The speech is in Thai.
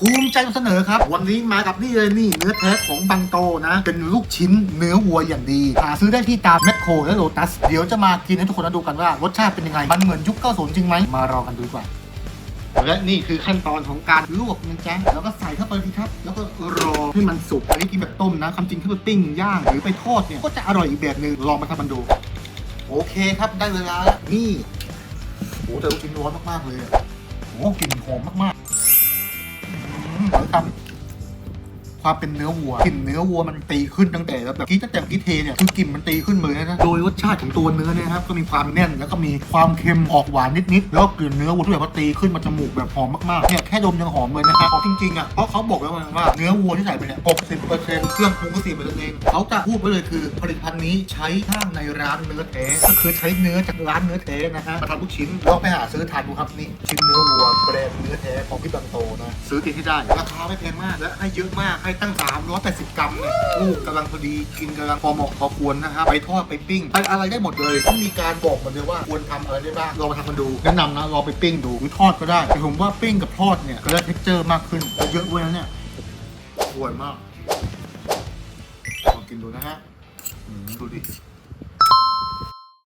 ภูมิใจนำเสนอครับ วันนี้มากับนี่เลยนี่ เนื้อแท้ของบังโตนะ เป็นลูกชิ้นเนื้อวัวอย่างดี หาซื้อได้ที่ตามแมคโครและโลตัส เดี๋ยวจะมากินให้ทุกคนได้ดูกันว่ารสชาติเป็นยังไง มันเหมือนยุค90จริงไหมมารอกันดูดีกว่าและนี่คือขั้นตอนของการลวกนะจ๊ะแล้วก็ใส่เข้าไปดีครับ แล้วก็รอให้มันสุกอันนี้กินแบบต้มนะความจริงถ้าไปปิ้งย่างหรือไปทอดเนี่ยก็จะอร่อยอีกแบบหนึ่งลองมาทำมันดูโอเคครับได้เวลาแล้วนี่โอ้แต่ลูกชิ้นร้อนมากๆเลยอะโอ้กลิ่นหอมมากๆ มแล้วทำความเป็นเนื้อวัวกลิ่นเนื้อวัวมันตีขึ้นตั้งแต่แบบกี้ตั้งแต่กี้เทเนี่ยคือกลิ่นมันตีขึ้นเลยนะโดยรสชาติของตัวเนื้อเนี่ยนะครับก็มีความแน่นแล้วก็มีความเค็มออกหวานนิดๆแล้วกลิ่นเนื้อวัวที่แบบว่าตีขึ้นมาจมูกแบบหอมมากๆเนี่ยแค่ดมยังหอมเลยนะครับจริงๆอะเพราะเขาบอกแล้วว่าเนื้อวัวที่ใส่ไปเนี่ย60%เซ็นต์เครื่องปรุงก็สี่เปอร์เซ็นต์เองเขาจะพูดไว้เลยคือผลิตภัณฑ์นี้ใช้ห้างในร้านเนื้อแท้ก็คือใช้เนื้อจากร้านเนื้อแท้นะฮะมาทำลูกชิ้นลองไปหาซื้อทานดูครับนี่ชิ้นเนื้อวัวแบร เนื้อแท้ของพี่บังโตนะซื้อกินที่ได้ ราคาไม่แพงมากและให้เยอะมากให้ตั้ง380กรัมเนี่ยลูกกำลังพอดีกินกำลังพอเหมาะพอควรนะครับไปทอดไปปิ้งไปอะไรได้หมดเลยต้องมีการบอกหมดเลยว่าควรทำอะไรได้บ้างลองมาทำกันดูแนะนำนะลองไปปิ้งดูหรือทอดก็ได้แต่ผมว่าปิ้งกับทอดเนี่ยก็ได้เท็กเจอร์มากขึ้นเยอะด้วยนะเนี่ยอร่อยมากลองกินดูนะฮะอืมดูดิ